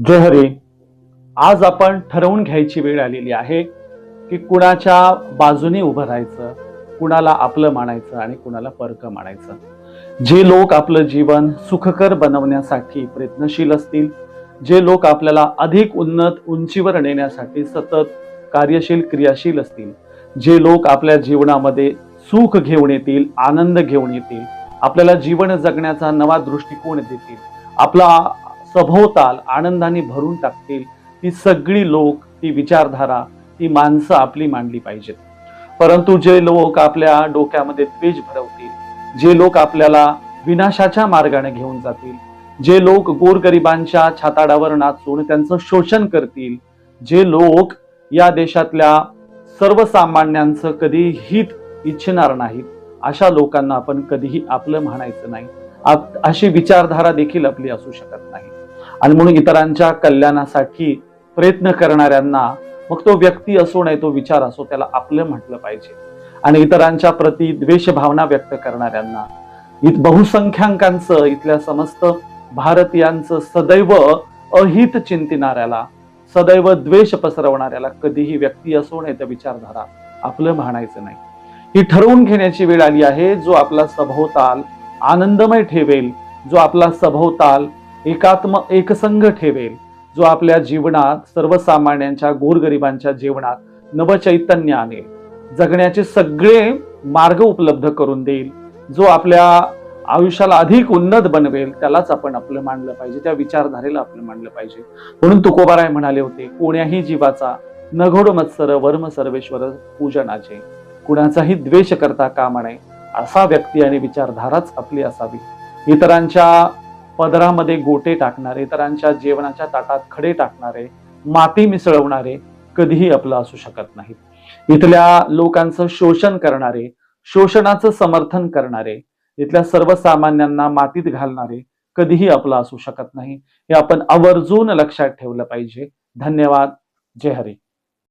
जय हरी. आज आपण ठरवून घ्यायची वेळ आलेली आहे की कुणाच्या बाजूने उभं राहायचं कुणाला आपलं मानायचं आणि कुणाला परकं मानायचं. जे लोक आपलं जीवन सुखकर बनवण्यासाठी प्रयत्नशील असतील जे लोक आपल्याला अधिक उन्नत उंचीवर नेण्यासाठी सतत कार्यशील क्रियाशील असतील जे लोक आपल्या जीवनामध्ये सुख घेऊन येतील आनंद घेऊन येतील आपल्याला जीवन जगण्याचा नवा दृष्टिकोन देतील आपला सभोवताल आनंदाने भरून टाकतील ती सगळी लोक ती विचारधारा ती माणसं आपली मांडली पाहिजेत. परंतु जे लोक आपल्या डोक्यामध्ये द्वेष भरवतील जे लोक आपल्याला विनाशाच्या मार्गाने घेऊन जातील जे लोक गोरगरिबांच्या छाताडावर नाचून त्यांचं शोषण करतील जे लोक या देशातल्या सर्वसामान्यांचं कधी हित इच्छिणार नाहीत अशा लोकांना आपण कधीही आपलं म्हणायचं नाही. अशी विचारधारा देखील आपली असू शकत नाही. आणि म्हणून इतरांच्या कल्याणासाठी प्रयत्न करणाऱ्यांना मग तो व्यक्ती असो नाही तो विचार असो त्याला आपलं म्हटलं पाहिजे. आणि इतरांच्या प्रती द्वेष भावना व्यक्त करणाऱ्यांना इत बहुसंख्याकांचं इथल्या समस्त भारतीयांचं सदैव अहित चिंतिणाऱ्याला सदैव द्वेष पसरवणाऱ्याला कधीही व्यक्ती असो नाही तर विचारधारा आपलं म्हणायचं नाही. ही ठरवून घेण्याची वेळ आली आहे जो आपला सभोवताल आनंदमय ठेवेल जो आपला सभोवताल एकात्म एकसंघ ठेवेल जो आपल्या जीवनात सर्वसामान्यांच्या गोरगरिबांच्या जीवनात नवचैतन्य आणेल. जगण्याचे सगळे मार्ग उपलब्ध करून देईल. जो आपल्या आयुष्याला अधिक उन्नत बनवेल त्यालाच आपण आपलं मानलं पाहिजे त्या विचारधारेला आपलं मानलं पाहिजे. म्हणून तुकोबाराय म्हणाले होते कोण्याही जीवाचा नघोड मत्सर वर्म सर्वेश्वर पूजनाचे कुणाचाही द्वेष करता कामा नये असा व्यक्ती आणि विचारधाराच आपली असावी. इतरांच्या पदरामध्ये गोटे टाकणारे इतरांच्या जेवणाच्या ताटात खडे टाकणारे माती मिसळवणारे कधीही आपलं असू शकत नाहीत. इथल्या लोकांचं शोषण करणारे शोषणाचं समर्थन करणारे इथल्या सर्वसामान्यांना मातीत घालणारे कधीही आपलं असू शकत नाही. हे आपण आवर्जून लक्षात ठेवलं पाहिजे. धन्यवाद. जय हरी.